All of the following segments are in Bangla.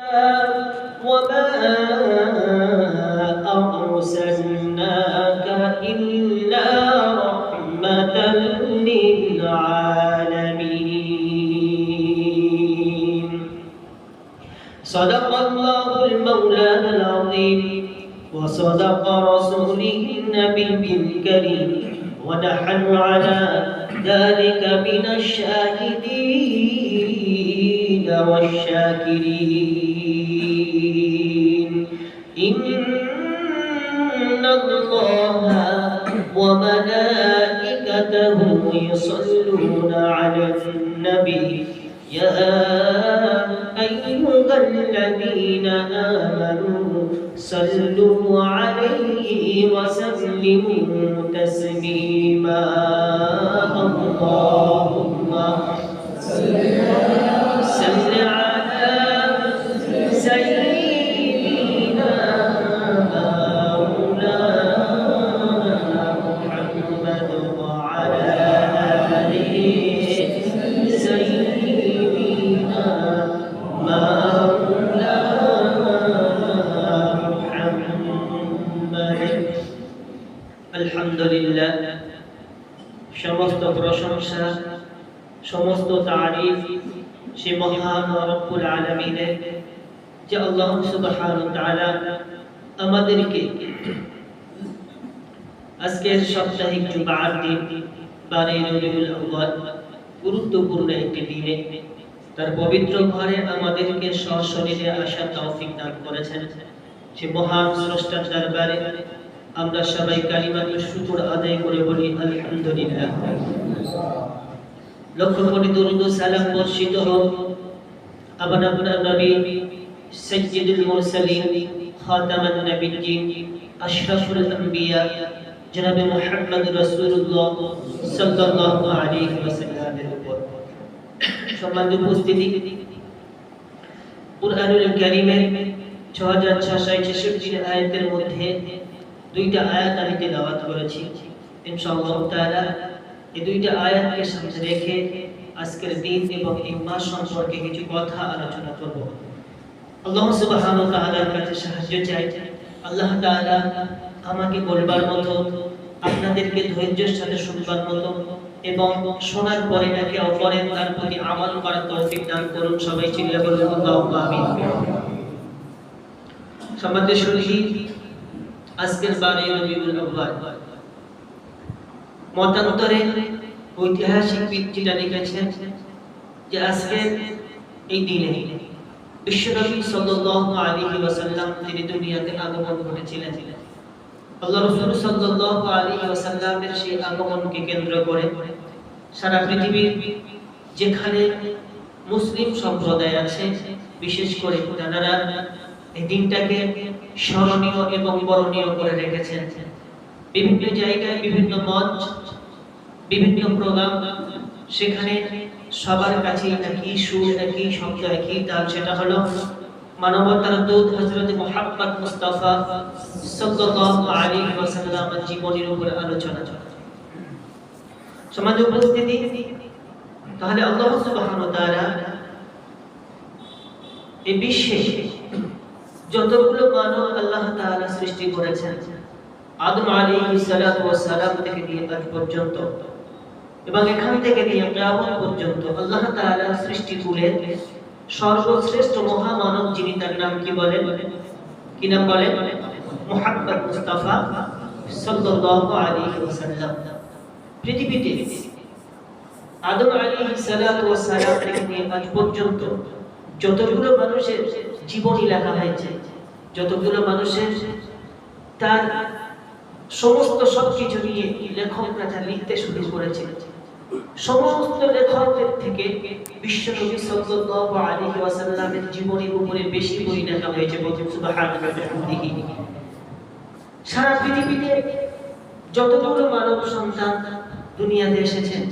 وما أرسلناك إلا رحمة للعالمين. صدق الله المولانا العظيم وصدق رسوله النبي الكريم ونحن على ذلك من الشاهدين والشاكرين. إن الله وملائكته يصلون على النبي. يا أيها الذين آمنوا صلوا عليه وسلموا تسليما. Oh. রব্বুল আলামিনের যে আল্লাহ আমাদেরকে আজকের সাপ্তাহিক দিন বারে রবিউল গুরুত্বপূর্ণ একটি দিনে তার পবিত্র ঘরে আমাদেরকে সশরীরে আসার তৌফিক দান করেছেন। সে মহান স্রষ্টার দরবারে আমরা সবাই কালিমাতুর শুকর আদায় করে বলি, আলহামদুলিল্লাহ। লক্ষ কোটি দরুদ সালাম বর্ষিত হোক। আবার আপনার নবী সৈয়দুল মুরসালিন খাতামান নবিয়্যিন আশরাফুল আম্বিয়া জনাবে মুহাম্মদ রাসূলুল্লাহ সাল্লাল্লাহু আলাইহি ওয়াসাল্লামের উপর সম্মানিত উপস্থিতি কুরআনুল কারীমের 6666 আয়াতের মধ্যে দুইটা আয়াত আমি তেলাওয়াত করেছি ইনশাআল্লাহ তাআলা এই দুইটা আয়াতকে সামনে রেখে আজকের দিন এবং এই মাস সম্পর্কে কিছু কথা আলোচনা করব। আল্লাহ সুবহানাহু ওয়া তাআলার কাছে সাহায্য চাই। আল্লাহ তাআলা আমাকে বলবার মতো, আপনাদেরকে ধৈর্যের সাথে শুনবার মতো এবং শোনার পরে একে অপরের তার প্রতি আমল করার তৌফিক দান করুন। সবাই চিল্লা বলুন আল্লাহুম্মা আমিন সম্মানিত শুনছি আজকের বারে মতান্তরে ঐতিহাসিক ভিত্তিটা লিখেছেন যে আজকে এই দিনে বিশ্বনবী সাল্লাল্লাহু আলাইহি ওয়াসাল্লাম তিনি দুনিয়াতে আগমন ঘটেছিলেন আল্লাহ রাসূল সাল্লাল্লাহু আলাইহি ওয়াসাল্লামের সেই আগমনকে কেন্দ্র করে সারা পৃথিবীর যেখানে মুসলিম সম্প্রদায় আছে, বিশেষ করে তারা এই দিনটাকে স্মরণীয় এবং বরণীয় করে রেখেছেন। বিভিন্ন জায়গায় বিভিন্ন মঞ্চ বিভিন্ন প্রোগ্রাম সেখানে সবার কাছে একই সুর একই শব্দ একই তাল সেটা হলো মানবতার দূত হযরত মুহাম্মদ মুস্তাফা সাল্লাল্লাহু আলাইহি ওয়াসাল্লামের জীবনের উপর আলোচনা চলে সমাজ উপস্থিতি, তাহলে আল্লাহ সুবহানাহু ওয়া তাআলা এই বিশ্বে যতগুলো মানব আল্লাহ তাআলা সৃষ্টি করেছেন, আদম আলাইহিস সালাম থেকে নিয়ে আজ পর্যন্ত এবং এখান থেকে নিয়ে কিয়ামত পর্যন্ত আল্লাহ তাআলা সৃষ্টি কুলে সর্বশ্রেষ্ঠ মহামানব যিনি তার নাম কি বলেন? কি নাম বলেন? মুহাম্মদ মুস্তাফা সাল্লাল্লাহু আলাইহি ওয়াসাল্লাম। পৃথিবীতে আদম আলাইহিস সালাতু থেকে আজ পর্যন্ত যতগুলো মানুষের জীবনী লেখা হয়েছে, যতগুলো মানুষের তার সমস্ত সবকিছু নিয়ে লেখকরা যা লিখতে শুরু করেছে। সমস্ত লেখকদের থেকে বিশ্বনবী সাল্লাল্লাহু আলাইহি ওয়াসাল্লামের জীবনীর উপরে বেশি বই লেখা হয়েছে বলছেন সুবহানাল্লাহ সারা পৃথিবীতে যতগুলো মানব সন্তান দুনিয়াতে এসেছেন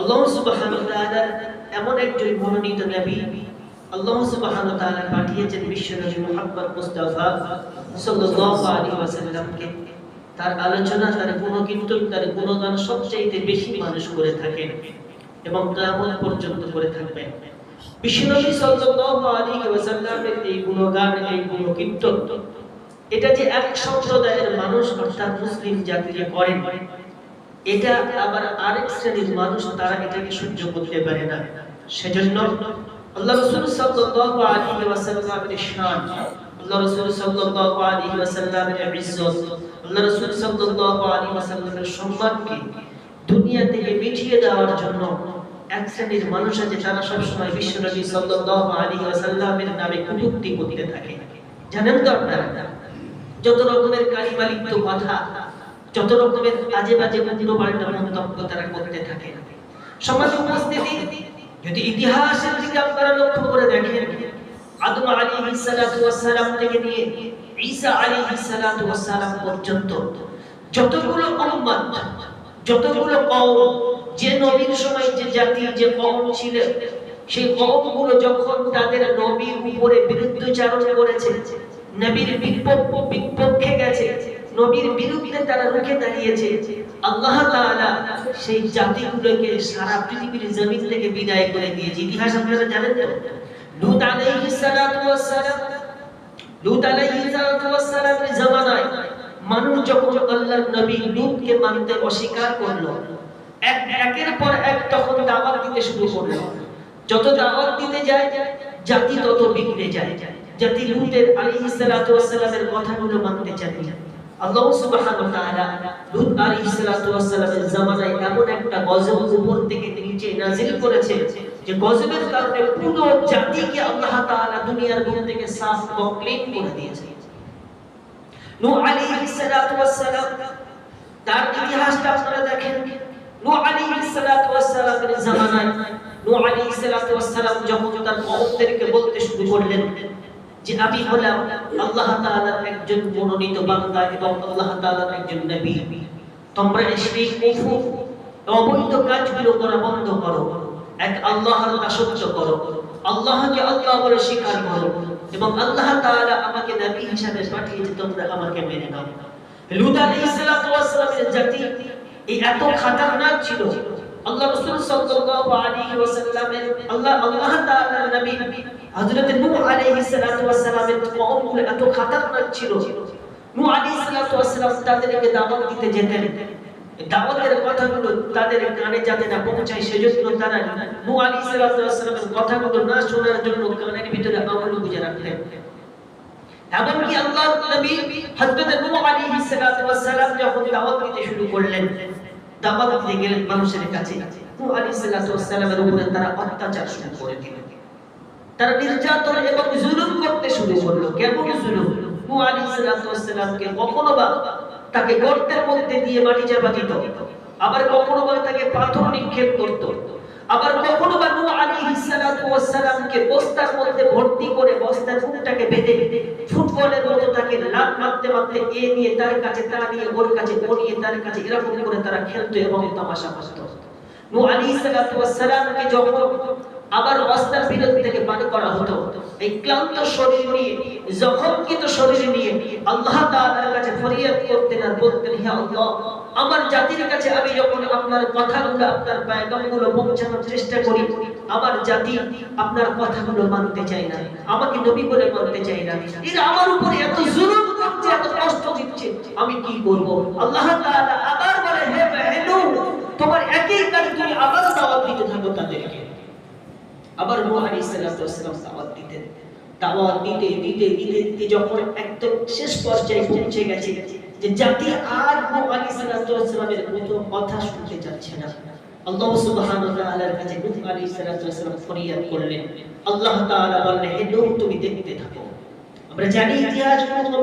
আল্লাহ সুবহানাহু ওয়া তাআলা এমন একজন মনোনীত নবী আল্লাহ সুবহানাহু ওয়া তাআলা পাঠিয়েছেন বিশ্বনবী মুহাম্মদ মুস্তাফা সাল্লাল্লাহু আলাইহি ওয়াসাল্লামকে। তার আলোচনা, তার গুণকীর্তন, তার গুণগান সবচাইতে বেশি মানুষ করে থাকেন এবং কিয়ামত পর্যন্ত করে থাকবেন। এটা আবার আরেক শ্রেণির মানুষ তারা এটাকে সহ্য করতে পারে না। সেজন্য আল্লাহ আল্লাহ রাসূল সাল্লাল্লাহু আলাইহি ওয়াসাল্লামের সম্মানকে দুনিয়া থেকে মিটিয়ে দেওয়ার জন্য এক শ্রেণির মানুষ আছে তারা সবসময় বিশ্বনবী সাল্লাল্লাহু আলাইহি ওয়াসাল্লামের নামে কটূক্তি করতে থাকে। জানেন তো আপনারা? যত রকমের কালিমা লিপ্ত কথা, যত রকমের আজে বাজে উল্টো পাল্টা মন্তব্য তারা করতে থাকে। সমাজ উপস্থিতি, যদি ইতিহাসের দিকে আপনারা লক্ষ্য করে দেখেন, আদম আলাইহিস সালাতু ওয়াস থেকে নিয়ে ঈসা আলাইহিস সালাতু ওয়াস সালাম পর্যন্ত যতগুলো উম্মত যতগুলো কওম, যে নবীর সময় যে জাতি, যে কওম ছিল, সেই কওমগুলো যখন তাদের নবীর উপরে করেছে, নবীর বিপক্ষে গেছে, নবীর বিরুদ্ধে তারা রুখে দাঁড়িয়েছে, আল্লাহ তাআলা সেই জাতিগুলোকে সারা পৃথিবীর জমিন থেকে বিদায় করে দিয়েছে। ইতিহাস আপনারা জানেন তো? লূত আলাইহিস সালাতু ওয়াস সালাম লূত আলাইহিস সালাতু ওয়াস সালামের জামানায় মানুষ যখন আল্লাহর নবী লূতকে মানতে অস্বীকার করল, এক একের পর এক তখন দাওয়াত দিতে শুরু করল। যত দাওয়াত দিতে যায়, জাতি তত বিগড়ে যায়। জাতি কথাগুলো মানতে তাআলা লূত জামানায় এমন একটা গজব উপর থেকে নিচে নাজিল করেছে। যে গজবের কারণে পুরো জাতিকে আল্লাহ তাআলা দুনিয়ার বুক থেকে সাফ ক্লিন করে দিয়েছে নূহ আলাইহিস সালাতু তার ইতিহাসটা আপনারা দেখেন। নূহ আলাইহিস সালাতু ওয়াস সালামের জামানায় আলাইহিস সালাতু যখন তার কওমদেরকে বলতে শুরু করলেন যে, আমি হলাম আল্লাহ তাআলার একজন মনোনীত বান্দা এবং আল্লাহ তাআলার একজন নবী। তোমরা শিরক কুফর অবৈধ কাজগুলো করা বন্ধ করো। এক আল্লাহর দাসত্ব করো। আল্লাহকে আল্লাহ বলে স্বীকার করো এবং আল্লাহ তাআলা আমাকে নবী হিসাবে পাঠিয়েছে, তোমরা আমাকে মেনে নাও। লূত আলাইহিস সালাতু ওয়াস সালামের জাতি, এই এত খাতারনাক ছিল। আল্লাহ রাসূল সাল্লাল্লাহু আলাইহি ওয়াসাল্লামের, আল্লাহ আল্লাহ তাআলার নবী হযরত নূহ আলাইহিস সালাতু ওয়াস সালামের কওমগুলো এত খাতারনাক ছিল। নূহ আলাইহিস সালাতু ওয়াস সালাম তাদেরকে দাওয়াত দিতে যেতেন। দাওয়াতের কথাগুলো তাদের কানে যাতে না পৌঁছায়, সেজন্য তারা নূহ আলাইহিস সালামের কথাগুলো না শোনার জন্য কানের ভিতরে আমল গুজে রাখতেন। এমনকি আল্লাহ নবী হযরত নূহ আলাইহিস সালাম যখন দাওয়াত দিতে শুরু করলেন, দাওয়াত দিতে গেলেন মানুষের কাছে। নূহ আলাইহিস সালামের উপরে তারা অত্যাচার শুরু করে দিল। তারা নির্যাতন এবং জুলুম করতে শুরু করল। কেমন জুলুম? নূহ আলাইহিস সালামকে কখনো বা তাকে গর্তের মধ্যে দিয়ে মাটি চাপা দিত। আবার কখনো বা তাকে পাথর নিক্ষেপ করত। আবার কখনো বা নূহ আলাইহিস সালাতু ওয়াস সালামকে বস্তার মধ্যে ভর্তি করে বস্তার মুখটাকে বেঁধে ফুটবলের মতো তাকে লাভ মারতে মারতে এ নিয়ে তার কাছে, তা নিয়ে ওর কাছে, ও নিয়ে তার কাছে এরকম করে তারা খেলতো এবং তামাশা করত। নূহ আলাইহিস সালাতু ওয়াস সালামকে যখন আবার অস্তার বিরোধ থেকে বার করা হতো এই ক্লান্ত শরীর নিয়ে জখমকৃত শরীর নিয়ে আল্লাহ তাআলার কাছে ফরিয়াদ করতেন আর বলতেন, হে আল্লাহ, আমার জাতির কাছে আমি যখন আপনার কথাগুলো আপনার পয়গামগুলো পৌঁছানোর চেষ্টা করি, আমার জাতি আপনার কথাগুলো মানতে চায় না, আমাকে নবী বলে মানতে চায় না। এরা আমার উপরে এত জুলুম করছে, এত কষ্ট দিচ্ছে, আমি কি করব? আল্লাহ তাআলা আবার বলে, হে বেহেনু, তোমার একই কাজ তুমি আবার দাওয়াত দিতে থাকো তাদেরকে। আবার নূহ আলাইহিস সালাম দাওয়াত দিতেন। দাওয়াত দিতে দিতে দিতে দিতে যখন একদম শেষ পর্যায়ে পৌঁছে গেছে যে জাতি আর নূহ আলাইহিস সালামের কোনো কথা শুনতে চাচ্ছে না। আল্লাহ সুবহানাহু ওয়া তাআলার কাছে আলাইহিস সালাম ফরিয়াদ করলেন। আল্লাহ তাআলা বললেন, হে তুমি দেখতে থাকো। আমরা জানি ইতিহাস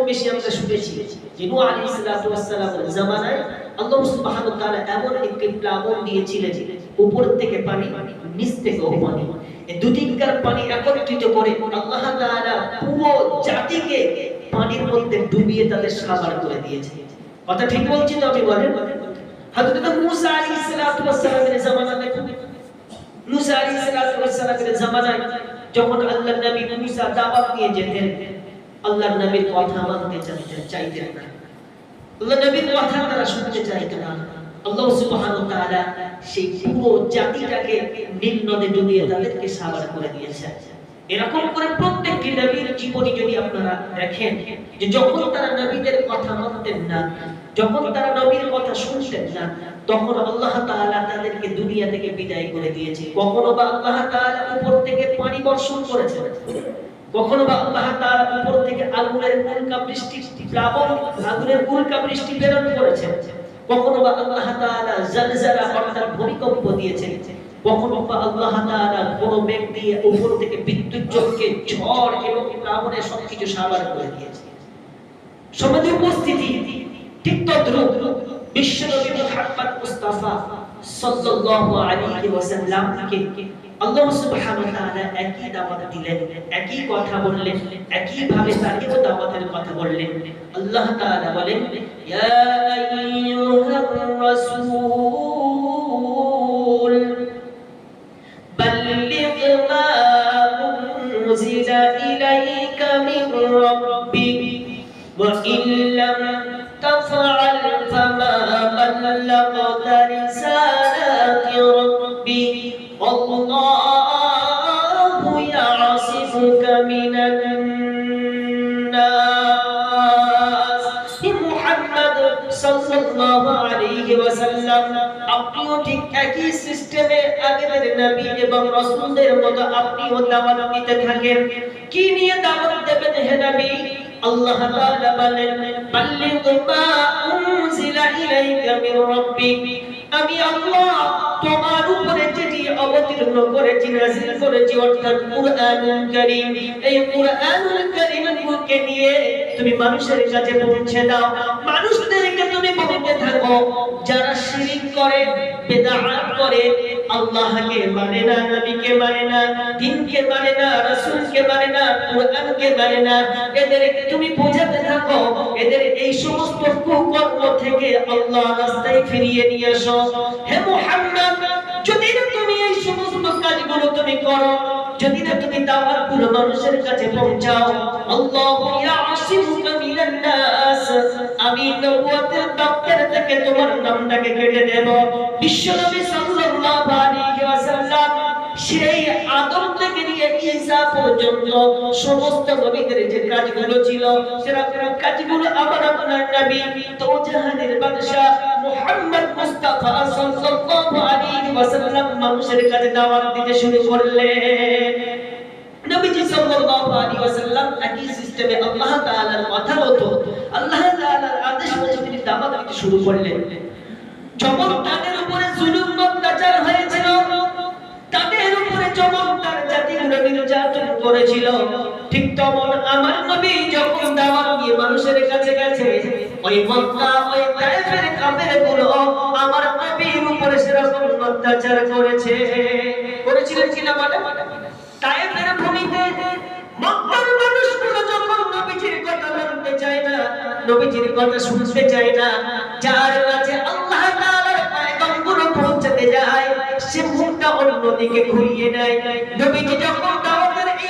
বেশি আমরা শুনেছি যে আলাইহিস সালামের জামানায় আল্লাহ সুবহানাহু ওয়া তাআলা এমন একটি প্লাবন দিয়েছিলেন, উপর থেকে পানি, নিচ থেকেও পানি এই দুদিককার পানি একত্রিত করে আল্লাহ তাআলা পুরো জাতিকে পানির মধ্যে ডুবিয়ে তাদের সাবার করে দিয়েছে। কথা ঠিক বলছি তো আমি বলেন? হযরত মূসা আলাইহিস সালাতু ওয়াস সালামের জামানা দেখুন। মূসা আলাইহিস সালাতু ওয়াস সালামের জামানায় যখন আল্লাহর নবী মূসা দাওয়াত নিয়ে যেতেন, আল্লাহর নবীর কথা মানতে চাইতেন চাইতেন না। আল্লাহ নবীর কথা তারা শুনতে চাইতেন না। আল্লাহ সুবহানাহু ওয়া তাআলা সেই পুরো জাতিটাকে নীল নদে ডুবিয়ে তাদেরকে সাবার করে দিয়েছে। এরকম করে প্রত্যেকটি নবীর জীবনী যদি আপনারা দেখেন, যে যখন তারা নবীদের কথা মানতেন না, যখন তারা নবীর কথা শুনতেন না, তখন আল্লাহ তাআলা তাদেরকে দুনিয়া থেকে বিদায় করে দিয়েছে। কখনো বা আল্লাহ তাআলা উপর থেকে পানি বর্ষণ করেছেন। কখনো বা আল্লাহ তাআলা উপর থেকে আগুনের উল্কা বৃষ্টি, প্লাবন, আগুনের উল্কা বৃষ্টি প্রেরণ করেছেন। কখনো বা আল্লাহ তাআলা জলজলা অর্থাৎ ভূমিকম্প দিয়েছেন। কখনো বা আল্লাহ তাআলা বড় মেঘ দিয়ে উপর থেকে বিদ্যুৎ চমকে ঝড় এবং প্লাবনে সবকিছু সাবার করে দিয়েছে সমাজে উপস্থিতি, ঠিক তদ্রুপ বিশ্বনবী মুহাম্মদ মুস্তাফা সাল্লাল্লাহু আলাইহি ওয়াসাল্লামকে আল্লাহ সুবহানাহু ওয়া তাআলা একই দাওয়াত দিলেন একই কথা বললেন একই ভাবে তাকেও দাওয়াতের কথা বললেন আল্লাহ তাআলা বলেন ইয়া আইয়ুহার রাসূল بلغ ما أنزل إليك من ربك وإن لم تفعل فما بلغت رسالات ربك والله يعصمك من الناس محمد صلى الله عليه وسلم আপনিও ঠিক একই সিস্টেমে আগের নবী এবং রাসূলদের মতো আপনিও দাওয়াত দিতে থাকেন কি নিয়ে দাওয়াত দেবেন হে নবী আল্লাহ তাআলা বলেন বাল্লিগ মা উনজিলা ইলাইকা মির রাব্বিক আমি আল্লাহ তোমার উপরে যেটি অবতীর্ণ করেছি নাযিল করেছি, অর্থাৎ কুরআনুল কারীম। এই কুরআনুল কারীমকে নিয়ে তুমি মানুষের কাছে পৌঁছে দাও। মানুষদেরকে তুমি বলতে থাকো, যারা শিরিক করে বেদাত করে, আল্লাহকে মানে না, নবীকে মানে না দ্বীনকে মানে না, রাসূলকে মানে না, কুরআনকে মানে না। এদেরকে তুমি বোঝাতে থাকো, এদের এই সমস্ত কুকর্ম থেকে আল্লাহ রাস্তায় ফিরিয়ে নিয়ে আসো। হে মুহাম্মদ! কাজগুলো তুমি করো। যদি না তুমি দাওয়াতগুলো মানুষের কাছে পৌঁছাও, আল্লাহু ইয়াসিমুকা মিনান নাস। আমি নবুয়তের দপ্তর থেকে তোমার নামটাকে কেটে দেব। বিশ্বনবী সাল্লাল্লাহু আলাইহি ওয়াসাল্লাম সেই আদম ঈসা পর্যন্ত সমস্ত নবীদের যে কাজগুলো ছিল সেরকম কাজগুলো আমার আপনার নবী তো জাহানের বাদশা মুহাম্মদ মুস্তাফা সাল্লাল্লাহু আলাইহি ওয়াসাল্লাম মানুষের কাছে দাওয়াত দিতে শুরু করলেন নবীজি সাল্লাল্লাহু আলাইহি ওয়াসাল্লাম একই সিস্টেমে আল্লাহ তাআলার কথা মতো আল্লাহ তাআলার আদেশ মতো তিনি দাওয়াত দিতে শুরু করলেন যখন তাদের উপরে জুলুম অত্যাচার হয়েছিল, তাদের উপরে যখন করেছিল। ঠিক তখন আমার নবী যখন দাওয়াত দিয়ে মানুষের কাছে গেছে, ওই মক্কা, ওই তায়েফের কাফেরগুলো আমার নবীর উপরে সেরকম অত্যাচার করেছে। করেছিলেন কিনা বলে তায়েফের ভূমিতে মক্কার মানুষগুলো যখন নবীজির কথা মানতে চায় না, নবীজির কথা শুনতে চায় না, যার কাছে আল্লাহ তাআলার পয়গম্বর পৌঁছাতে যায়, সে মুখটা অন্যদিকে ঘুরিয়ে নেয়। নবীজি যখন দাওয়াতের এই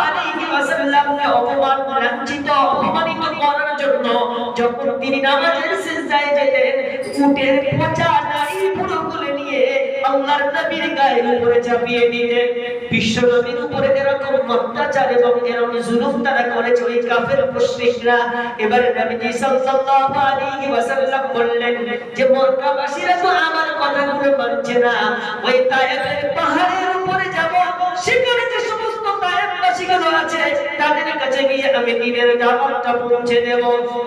আলাইহি এবারে নবীজি যে মক্কাবাসীরা আমার কথাগুলো না। ওই তায়েফের পাহাড়ের তায়েফবাসীগুলো আছে তাদের কাছে গিয়ে আমি দ্বীনের দাওয়াতটা পৌঁছে দেব।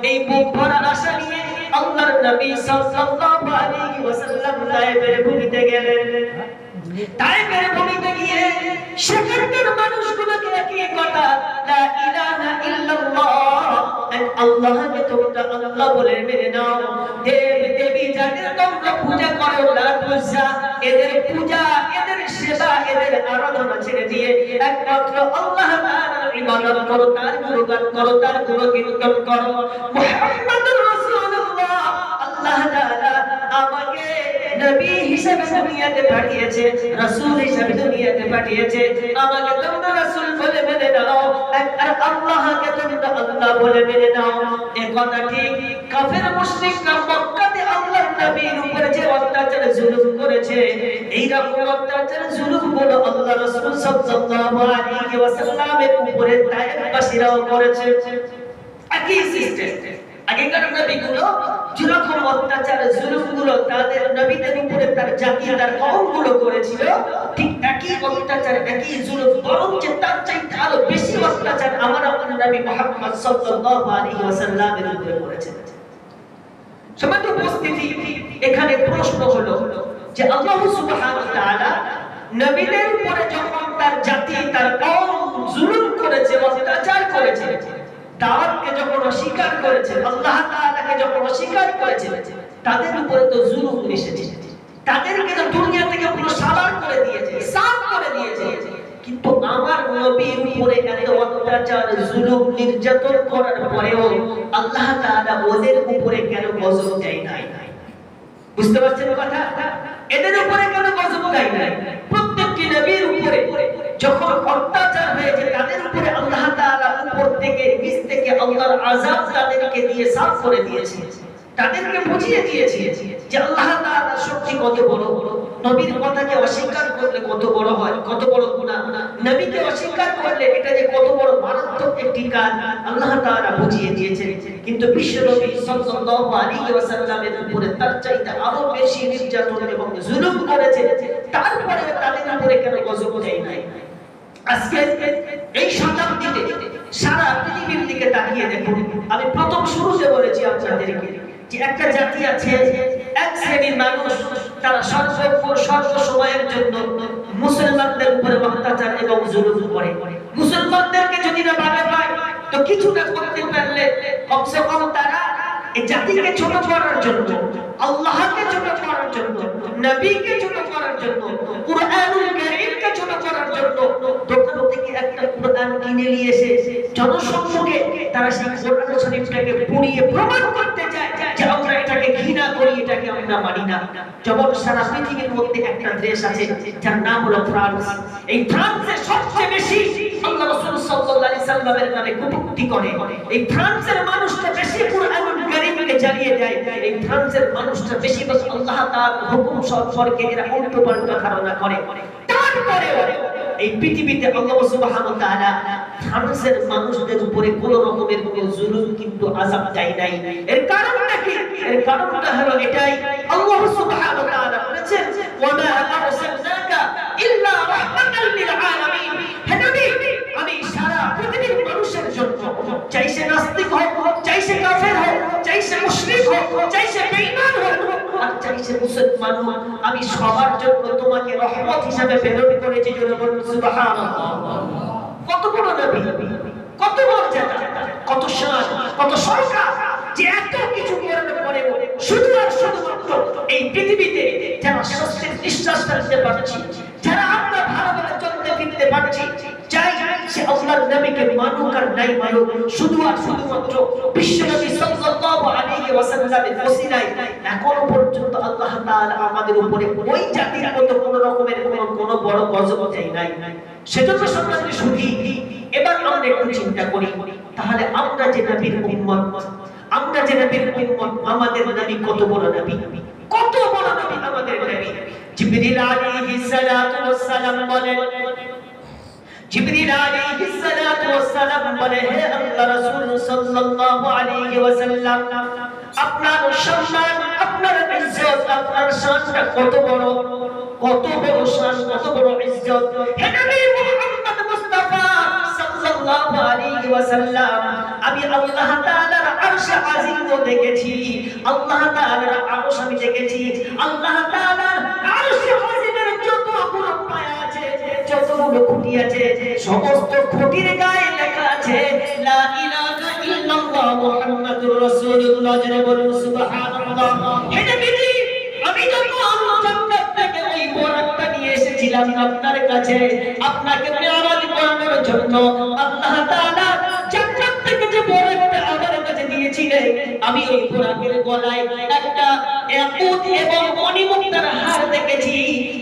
এই বুক ভরা আশা নিয়ে আল্লাহর নবী সাল্লাল্লাহু আলাইহি ওয়াসাল্লাম তায়েফের ভূমিতে গেলেন। তায়েফের ভূমিতে গিয়ে সেখানকার মানুষগুলোকে একই কথা, লা ইলাহা ইল্লাল্লাহ আল্লাহকে তোমরা আল্লাহ বলে মেনে নাও। দেব, দেবী যাদের তোমরা পূজা করো লাট পূজা, এদের পূজা, এদের সেবা, এদের আরাধনা ছেড়ে দিয়ে একমাত্র আল্লাহ তাআলার ইবাদত করো, তার গুণগান করো, তার গুণকীর্তন করো। মুহাম্মাদুর রাসূলুল্লাহ, আল্লাহ তাআলা আমাকে নবী হিসেবে দুনিয়াতে পাঠিয়েছে, রাসূল হিসেবে দুনিয়াতে পাঠিয়েছে। আমাকে তোমরা রাসূল বলে মেনে নাও আর আল্লাহকে তোমরা আল্লাহ বলে মেনে নাও। এ কথা ঠিক, কাফের মুশরিকরা মক্কাতে আল্লাহর নবীর উপরে যে অত্যাচার জুলুম করেছে এই রকম অত্যাচার জুলুমগুলো আল্লাহ রাসূল সাল্লাল্লাহু আলাইহি ওয়াসাল্লামের উপরে তায়েফবাসীরাও করেছে। একই সিস্টেম আগেকার নবীগুলো যেরকম অত্যাচার, জুলুমগুলো তাদের নবীদের উপরে তার জাতি তার কওমগুলো করেছিল, ঠিক একই অত্যাচার, একই জুলুম, বরঞ্চ তার চাইতে আরও বেশি অত্যাচার আমার আমার নবী মুহাম্মদ সাল্লাল্লাহু আলাইহি ওয়াসাল্লামের উপরে করেছেন সমাজ উপস্থিতি, এখানে প্রশ্ন হলো যে আল্লাহ সুবহানাহু তাআলা নবীদের উপরে যখন তার জাতি, তার কওম জুলুম করেছে, অত্যাচার করেছে দাওয়াতকে যখন অস্বীকার করেছে আল্লাহ তাআলাকে যখন অস্বীকার করেছে তাদের উপরে তো জুলুম এসেছে তাদেরকে তো দুনিয়া থেকে পুরো সাবার করে দিয়েছে সাফ করে দিয়েছে। কিন্তু আমার নবীর উপরে এত অত্যাচার, জুলুম, নির্যাতন করার পরেও আল্লাহ তাআলা ওদের উপরে কেন গজব দেয় নাই? বুঝতে পারছেন কথা? এদের উপরে কেন গজব দেয় নাই? প্রত্যেকটি নবীর উপরে যখন অত্যাচার আল্লাহর আযাব তাদেরকে দিয়ে সাফ করে দিয়েছে। তাদেরকে বুঝিয়ে দিয়েছে যে আল্লাহ তাআলার শক্তি কত বড়। নবীর কথাকে অস্বীকার করলে কত বড় হয়, কত বড় গুনাহ। নবীকে অস্বীকার করলে এটা যে কত বড় মারাত্মক একটি কাজ, আল্লাহ তাআলা বুঝিয়ে দিয়েছেন কিন্তু বিশ্ব নবী সাল্লাল্লাহু আলাইহি ওয়াসাল্লামের উপরে তার চাইতে আরও বেশি নির্যাতন এবং জুলুম করেছে তারপরে তাদের উপরে কেন গজব দেয় নাই? আজকে এই শতাব্দীতে সারা পৃথিবীর দিকে তাকিয়ে দেখুন। আমি প্রথম শুরুতে বলেছি আপনাদেরকে যে একটা জাতি আছে, এক শ্রেণির মানুষ, তারা সর্বক্ষণ সর্ব সময়ের জন্য মুসলমানদের উপরে অত্যাচার এবং জুলুম করে। মুসলমানদেরকে যদি না বাগে পায়, তো কিছু না করতে পারলে কমসে কম তারা এই জাতিকে ছোট করার জন্য, আল্লাহকে ছোট করার জন্য, নবীকে ছোট করার জন্য, কুরআনুল কারীমকে ছোট করার জন্য দোকান একটা কুরআন কিনে নিয়ে এসে তারা সেই কোরআন শরীফটাকে পুড়িয়ে প্রমাণ করতে চায় যে আমরা এটাকে ঘৃণা করি, এটাকে আমরা মানি না। যেমন সারা পৃথিবীর মধ্যে একটা দেশ আছে যার নাম হলো ফ্রান্স। এই ফ্রান্সে সবচেয়ে বেশি ধারণা করে। তারপরে এই পৃথিবীতে আল্লাহ সুবহানাহু তাআলা ফ্রান্সের মানুষদের উপরে কোনো রকমের কোনো জুলুম কিন্তু আযাব দেয় নাই। এর কারণটা কি? এর কারণটা হলো এটাই। আল্লাহ সুবহানাহু তাআলা বলেছেন ওয়া মা আরসালনাকা ইল্লা রাহমাতাল লিল আলামিন। হে নবী, আমি সারা পৃথিবীর মানুষের জন্য চাইছে নাস্তিক হোক, চাই সে কাফের হোক চাই সে মুশরিক চাই সে বেঈমান আর চাই সে মুসলমান আমি সবার জন্য তোমাকে রহমত হিসাবে প্রেরণ করেছি, জোরে বলুন, সুবহানাল্লাহ। কত বড় নবী, কত মর্যাদা, কত শান কত সরকার যে এত কিছু করার পরে শুধু আর শুধুমাত্র এই পৃথিবীতে যারা স্বস্তির নিঃশ্বাস ফেলতে পারছি। যারা আমরা চলতে ফিরতে পারছি চাই সে নবীকে মানুক আর নাই মানুক, শুধু আর শুধুমাত্র বিশ্ব নবী সাল্লাল্লাহু আলাইহি ওয়াসাল্লামের ওসিলায় পর্যন্ত আল্লাহ তাআলা আমাদের উপরে ওই জাতির কোন রকমের বড় গজব দেয় নাই। সেজন্য সম্মানিত সুধী এবার আমরা একটু চিন্তা করি, তাহলে আমরা যে নবীর উম্মত, আমরা যে নবীর উম্মত, আমাদের নবী কত বড় নবী? কত বড় নবী আমাদের নবী জিবরিল আলাইহিস সালাতু ওয়াস সালাম বলেন, জিবরিল আলাইহিস সালাতু ওয়াস সালাম বলে, হে আল্লাহ রাসূল সাল্লাল্লাহু আলাইহি ওয়াসাল্লাম, আপনার সম্মান, আপনার ইজ্জত, আপনার শানটা কত বড় কত বড় শান, কত বড় ইজ্জত। হে নবী মুহাম্মদ আমি আল্লাহ তাআলার দেখেছি, আল্লাহ তাআলার আরশ আমি দেখেছি, আল্লাহ তাআলার আছে যতগুলো খুঁটি আছে, সমস্ত খুঁটির গায়ে লেখা আছে, লা ইলাহা ইল্লাল্লাহ মুহাম্মাদুর রাসূলুল্লাহ, জনে বলুন সুবহানাল্লাহ। হে নবীজি, আমি যখন জান্নাত থেকে ওই নিয়ে এসেছিলাম আপনার কাছে, আপনাকে জন্য আল্লাহ তাআলা আমি ওই বোরাকের গলায় একটা একুত এবং মণিমুক্তার হার দেখেছি।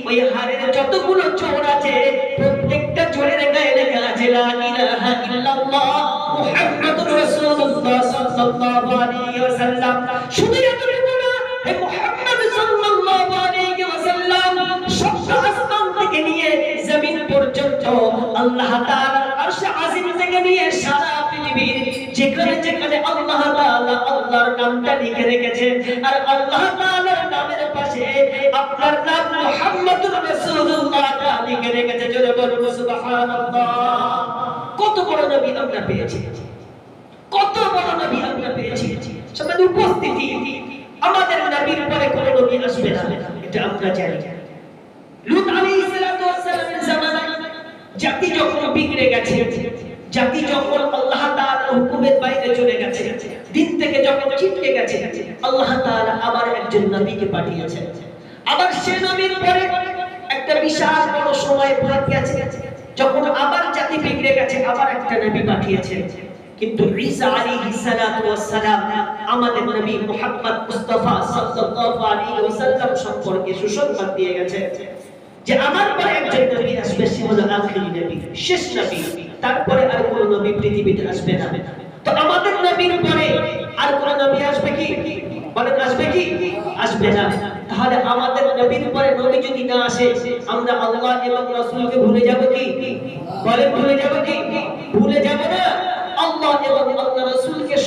ওই হারের যতগুলো চোর আছে, প্রত্যেকটা চোরের গায়ে লেখা আছে, লা ইলাহা ইল্লাল্লাহ মুহাম্মাদুর রাসূলুল্লাহ সাল্লাল্লাহু আলাইহি ওয়াসাল্লাম। শুধু এতটুকু না, হে মুহাম্মদ সাল্লাল্লাহু আলাইহি ওয়াসাল্লাম, সপ্ত আসমান থেকে নিয়ে জমিন পর্যন্ত আল্লাহ তাআলার আরশ আজিম থেকে নিয়ে সারা যেখানে আল্লাহ তাআলা আল্লাহর নামটা লিখে রেখেছেন আর আল্লাহ তাআলার নামের পাশে আপনার নাম মুহাম্মদুর লিখে রেখেছে, জোরে বলুন, সুবহানাল্লাহ। কত বড় নবী আমরা পেয়েছি, কত বড় নবী আমরা পেয়েছি উপস্থিতি। আমাদের নবীর পরে কোন নবী আসবে না, এটা আমরা জানি। লূত আলাইহিস সালাতু ওয়াস সালামের জামানায় জাতি যখন বিগড়ে গেছে, জাতি যখন আল্লাহ তাআলার হুকুমের বাইরে চলে গেছে। দিন থেকে যখন ছিটকে গেছে, আল্লাহ তাআলা আবার একজন নবীকে পাঠিয়েছেন। আবার সে নবীর পরে একটা বিশাল বড় সময় ভাগ গেছে, যখন আবার জাতি বিগড়ে গেছে, আবার একটা নবী পাঠিয়েছেন। কিন্তু ঈসা আলাইহিস সালাতু ওয়াস সালাম আমাদের নবী মুহাম্মদ মুস্তাফা সাল্লাল্লাহু আলাইহি ওয়াসাল্লাম সম্পর্কে সুসংবাদ দিয়ে গেছে যে আমার পরে একজন নবী আসবে, সে হলো আখিরি নবী, শেষ নবী। তারপরে আর কোন নবী পৃথিবীতে আসবে না। তো আমাদের নবীর পরে আর কোন নবী আসবে কি? বলেন, আসবে কি? আসবে না। তাহলে আমাদের নবীর পরে নবী যদি না আসে, আমরা আল্লাহ এবং রাসূলকে ভুলে যাব কি? বলেন, ভুলে যাব কি? ভুলে যাব না।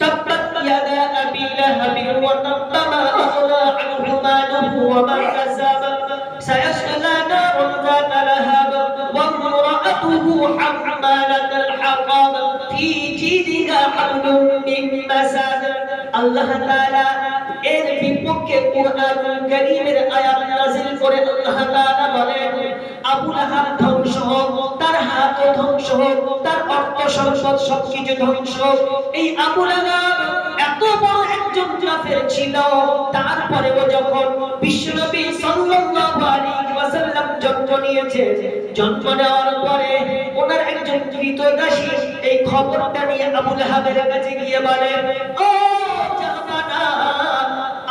تبت يدا أبي لهب وتب ما أغنى عنه ماله وما كسب سيصلى نارا ذات لهب وامرأته حمالة الحطب في جيدها حبل من مسد আল্লাহ তাআলা এর বিপক্ষে কুরআন কারীমের আয়াত নাযিল করে আল্লাহ তাআলা বলেন আবু লাহাব ধ্বংস হোক তার হাত ধ্বংস হোক তার সম্পদ সবকিছু ধ্বংস। এই আবু লাহাব এত বড় একজন কাফের ছিল, তারপরেও যখন বিশ্বনবী সাল্লাল্লাহু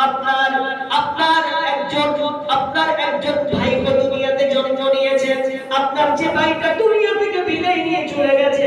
আপনার একজন আপনার একজন ভাই দুনিয়াতে জন্ম নিয়েছে। আপনার যে ভাইটা দুনিয়া থেকে বিদায় নিয়ে চলে গেছে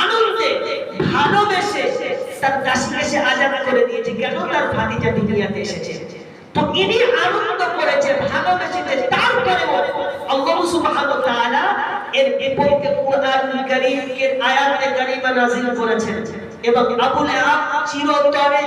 আনন্দে, ভালোবেসে তার দাসীকে সে আজাদ করে দিয়েছে, কেন তার ভাতিজা দুনিয়াতে এসেছে? তো ইনি আনন্দ করেছে, ভালোবেসেছে তারপরে আল্লাহ সুবহানাহু তাআলা এর বিপরীতে কারীমকে, আয়াতে কারীমা নাযিল করেছেন এবং আবুল লাহাব চিরতরে